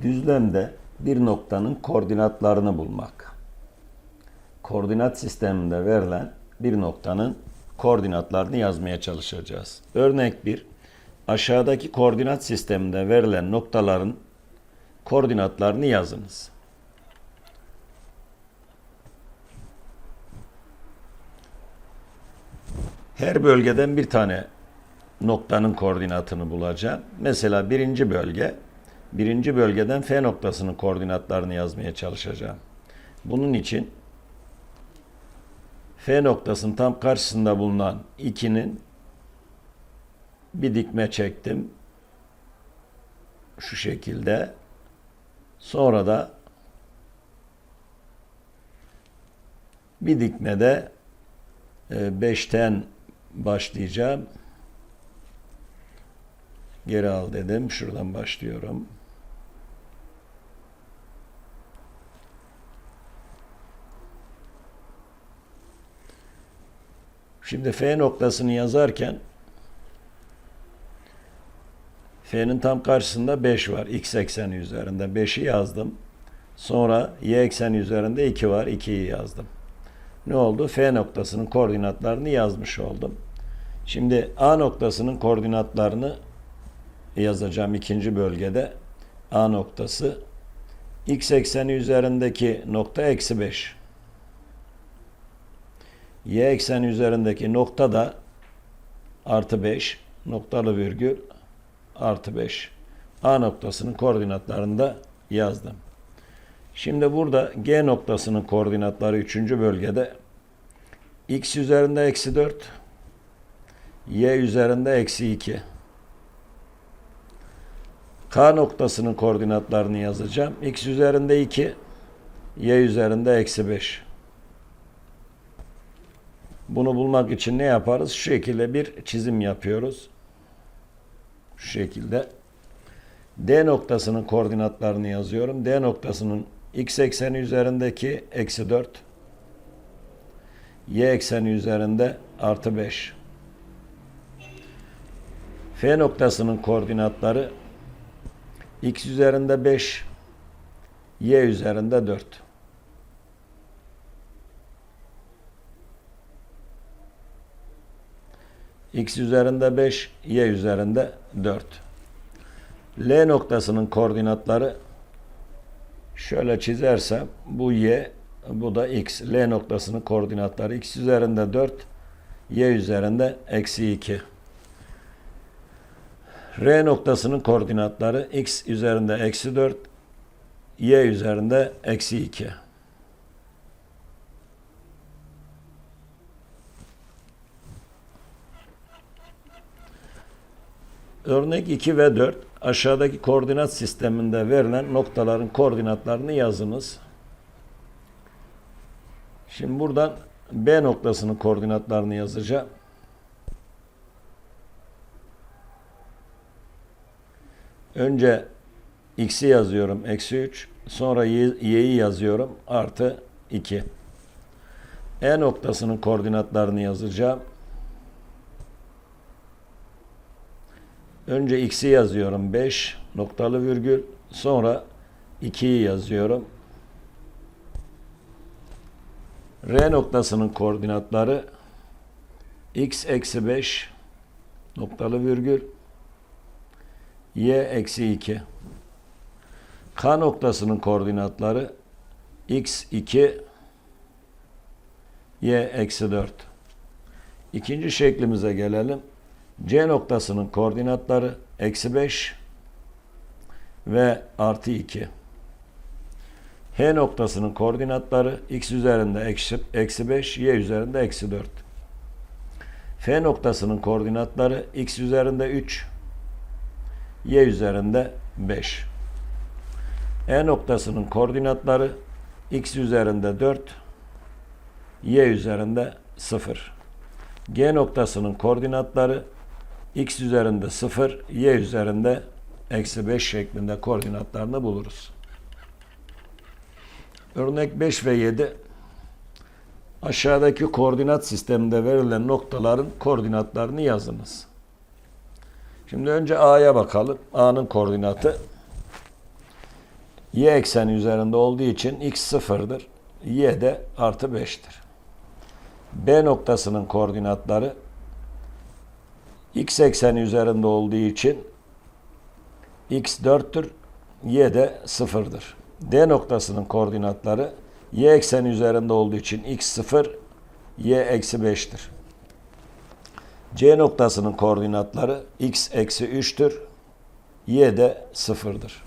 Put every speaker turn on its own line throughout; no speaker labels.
Düzlemde bir noktanın koordinatlarını bulmak. Koordinat sisteminde verilen bir noktanın koordinatlarını yazmaya çalışacağız. Örnek 1. Aşağıdaki koordinat sisteminde verilen noktaların koordinatlarını yazınız. Her bölgeden bir tane noktanın koordinatını bulacağım. Mesela birinci bölge, birinci bölgeden F noktasının koordinatlarını yazmaya çalışacağım. Bunun için F noktasının tam karşısında bulunan 2'nin bir dikme çektim. Şu şekilde. Sonra da bir dikmede 5'ten başlayacağım. Geri al dedim. Şuradan başlıyorum. Şimdi F noktasını yazarken F'nin tam karşısında 5 var. X ekseni üzerinde 5'i yazdım. Sonra Y ekseni üzerinde 2 var. 2'yi yazdım. Ne oldu? F noktasının koordinatlarını yazmış oldum. Şimdi A noktasının koordinatlarını yazacağım ikinci bölgede. A noktası x ekseni üzerindeki nokta eksi 5. Y ekseni üzerindeki nokta da artı 5 noktalı virgül artı 5. A noktasının koordinatlarını da yazdım. Şimdi burada G noktasının koordinatları 3. bölgede x üzerinde eksi 4 y üzerinde eksi 2 K noktasının koordinatlarını yazacağım. X üzerinde 2, Y üzerinde eksi 5. Bunu bulmak için ne yaparız? Şu şekilde bir çizim yapıyoruz. Şu şekilde. D noktasının koordinatlarını yazıyorum. D noktasının x ekseni üzerindeki eksi 4, y ekseni üzerinde artı 5. F noktasının koordinatları x üzerinde 5, y üzerinde 4. x üzerinde 5, y üzerinde 4. L noktasının koordinatları şöyle çizersem bu y, bu da x. L noktasının koordinatları x üzerinde 4, y üzerinde eksi 2. R noktasının koordinatları x üzerinde eksi 4, y üzerinde eksi 2. Örnek 2 ve 4 aşağıdaki koordinat sisteminde verilen noktaların koordinatlarını yazınız. Şimdi buradan B noktasının koordinatlarını yazacağım. Önce x'i yazıyorum eksi 3. Sonra y'yi yazıyorum artı 2. E noktasının koordinatlarını yazacağım. Önce x'i yazıyorum 5 noktalı virgül. Sonra 2'yi yazıyorum. R noktasının koordinatları x eksi 5 noktalı virgül y eksi 2. K noktasının koordinatları x 2 y eksi 4. İkinci şeklimize gelelim. C noktasının koordinatları eksi 5 ve artı 2. H noktasının koordinatları x üzerinde eksi, eksi 5, y üzerinde eksi 4. F noktasının koordinatları x üzerinde 3, y üzerinde 5. E noktasının koordinatları x üzerinde 4, y üzerinde 0. G noktasının koordinatları x üzerinde 0, y üzerinde eksi 5 şeklinde koordinatlarını buluruz. Örnek 5 ve 7 aşağıdaki koordinat sisteminde verilen noktaların koordinatlarını yazınız. Şimdi önce A'ya bakalım. A'nın koordinatı y ekseni üzerinde olduğu için x sıfırdır. y de artı 5'tir. B noktasının koordinatları x ekseni üzerinde olduğu için x 4'tür, y de 0'dır. D noktasının koordinatları y ekseni üzerinde olduğu için x 0, y eksi 5'tir. C noktasının koordinatları x eksi 3'tür, y de 0'dır.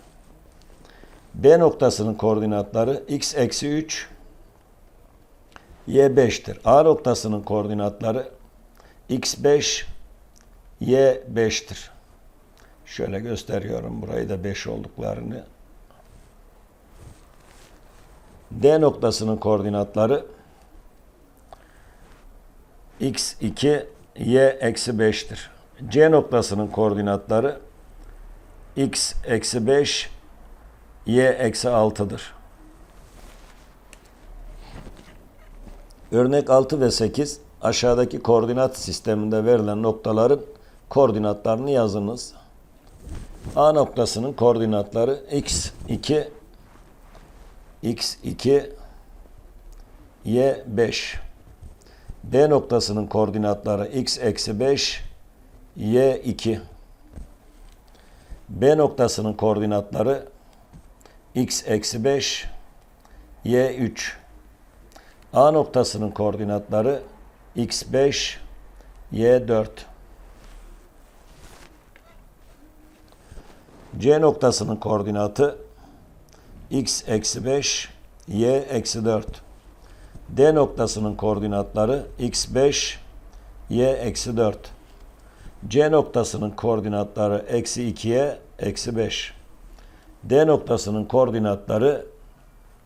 B noktasının koordinatları x eksi 3, y 5'tir. A noktasının koordinatları x 5, y 5'tir. Şöyle gösteriyorum burayı da 5 olduklarını. D noktasının koordinatları x 2, y eksi 5'tir. C noktasının koordinatları x eksi 5, y eksi 6'dır. Örnek 6 ve 8 aşağıdaki koordinat sisteminde verilen noktaların koordinatlarını yazınız. A noktasının koordinatları x2 x2 y5 B noktasının koordinatları x eksi 5 y2 B noktasının koordinatları x eksi 5 y3 A noktasının koordinatları x5 y4 C noktasının koordinatı x eksi 5 y eksi 4 D noktasının koordinatları x5 y eksi 4 C noktasının koordinatları eksi 2y eksi 5 D noktasının koordinatları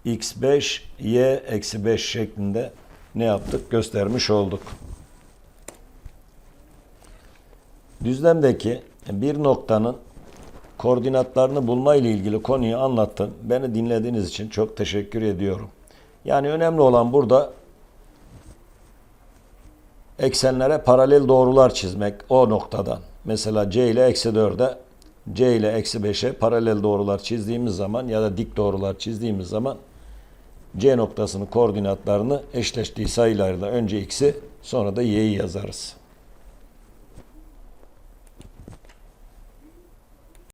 x5 y eksi 5 şeklinde ne yaptık? Göstermiş olduk. Düzlemdeki bir noktanın koordinatlarını bulma ile ilgili konuyu anlattım. Beni dinlediğiniz için çok teşekkür ediyorum. Yani önemli olan burada eksenlere paralel doğrular çizmek o noktadan. Mesela C ile eksi 4'e C ile eksi 5'e paralel doğrular çizdiğimiz zaman ya da dik doğrular çizdiğimiz zaman C noktasının koordinatlarını eşleştiği sayılarla önce x'i sonra da y'yi yazarız.